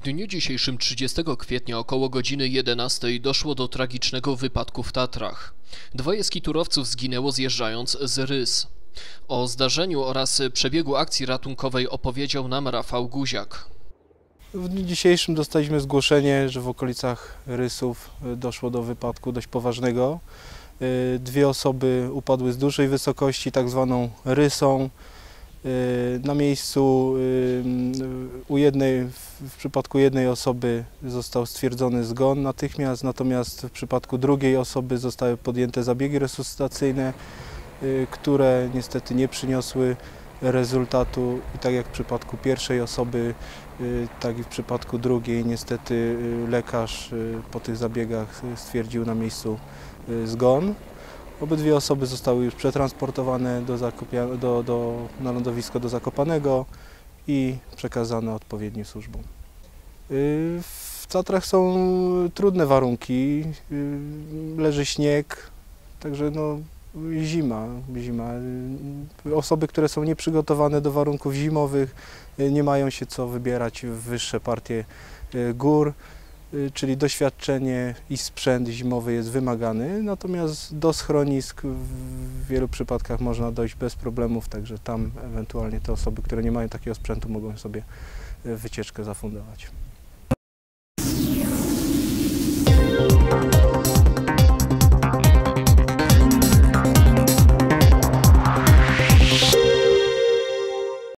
dniu dzisiejszym 30 kwietnia około godziny 11 doszło do tragicznego wypadku w Tatrach. Dwoje skiturowców zginęło zjeżdżając z Rys. O zdarzeniu oraz przebiegu akcji ratunkowej opowiedział nam Rafał Guziak. W dniu dzisiejszym dostaliśmy zgłoszenie, że w okolicach Rysów doszło do wypadku dość poważnego. Y, Dwie osoby upadły z dużej wysokości, tak zwaną rysą. Y, Na miejscu u jednej, w przypadku jednej osoby został stwierdzony zgon natychmiast, natomiast w przypadku drugiej osoby zostały podjęte zabiegi resuscytacyjne, y, które niestety nie przyniosły rezultatu i tak jak w przypadku pierwszej osoby, y, tak i w przypadku drugiej niestety y, lekarz po tych zabiegach stwierdził na miejscu zgon. Obydwie osoby zostały już przetransportowane do do, do, na lądowisko do Zakopanego i przekazane odpowiednim służbom. Y, W Tatrach są trudne warunki, y, leży śnieg, także no, zima, zima. Y, Osoby, które są nieprzygotowane do warunków zimowych, nie mają się co wybierać w wyższe partie gór, czyli doświadczenie i sprzęt zimowy jest wymagany, natomiast do schronisk w wielu przypadkach można dojść bez problemów, także tam ewentualnie te osoby, które nie mają takiego sprzętu mogą sobie y, wycieczkę zafundować.